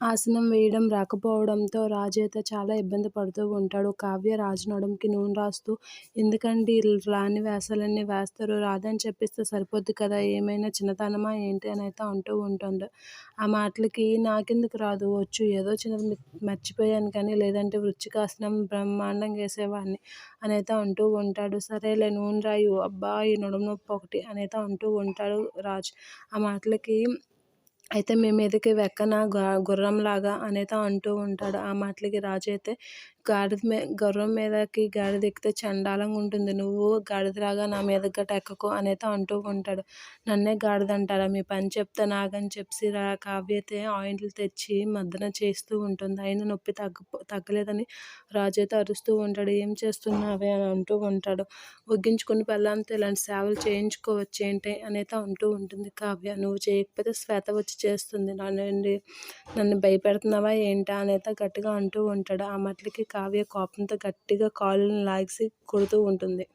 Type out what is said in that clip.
ఆసనం వేయడం రాకపోవడంతో రాజు అయితే చాలా ఇబ్బంది పడుతూ ఉంటాడు. కావ్య రాజు నడుంకి నూనె రాస్తూ ఎందుకండి రాని వేసాలన్నీ వేస్తారు? రాదని చెప్పిస్తే సరిపోద్ది కదా? ఏమైనా చిన్నతనమా? ఏంటి? అని అయితే అంటూ ఉంటుంది ఆ మాటలకి నాకెందుకు రాదు? వచ్చు ఏదో చిన్నది మర్చిపోయాను కానీ లేదంటే వృచ్చికాసనం బ్రహ్మాండంగా వేసేవాడిని అని అయితే అంటూ ఉంటాడు. సరేలే నూనె రాయు. అబ్బా ఈ నడుము నొప్పి ఒకటి అని అయితే అంటూ ఉంటాడు రాజు. ఆ మాటలకి అయితే మీ మీదకి వెక్కన గుర్రంలాగా అనేది అంటూ ఉంటాడు. ఆ మాటలకి రాజు అయితే గాడిద మీద గుర్రం మీదకి గాడిద ఎక్కితే చండాలంగా ఉంటుంది. నువ్వు గాడిదలాగా నా మీద గట్ట ఎక్కకు అనేది అంటూ ఉంటాడు. నన్నే గాడిద అంటారా? మీ పని చెప్తే నాగని చెప్పి రా కావ్యతే ఆయింట్లు తెచ్చి మద్దన చేస్తూ ఉంటుంది. అయినా నొప్పి తగ్గ తగ్గలేదని రాజు అయితే అరుస్తూ ఉంటాడు. ఏం చేస్తున్నావే అని అంటూ ఉంటాడు. ఒగ్గించుకుని పెళ్ళంతా ఇలాంటి సేవలు చేయించుకోవచ్చు ఏంటి అనైతే అంటూ ఉంటుంది కావ్య. నువ్వు చేయకపోతే శ్వేత వచ్చి చేస్తుంది. నన్ను నన్ను భయపెడుతున్నావా ఏంటా అనైతే గట్టిగా అంటూ ఉంటాడు. ఆ మాటలకి కావ్య కోపంతో గట్టిగా కాలుని లాగేసి కొడుతూ ఉంటుంది.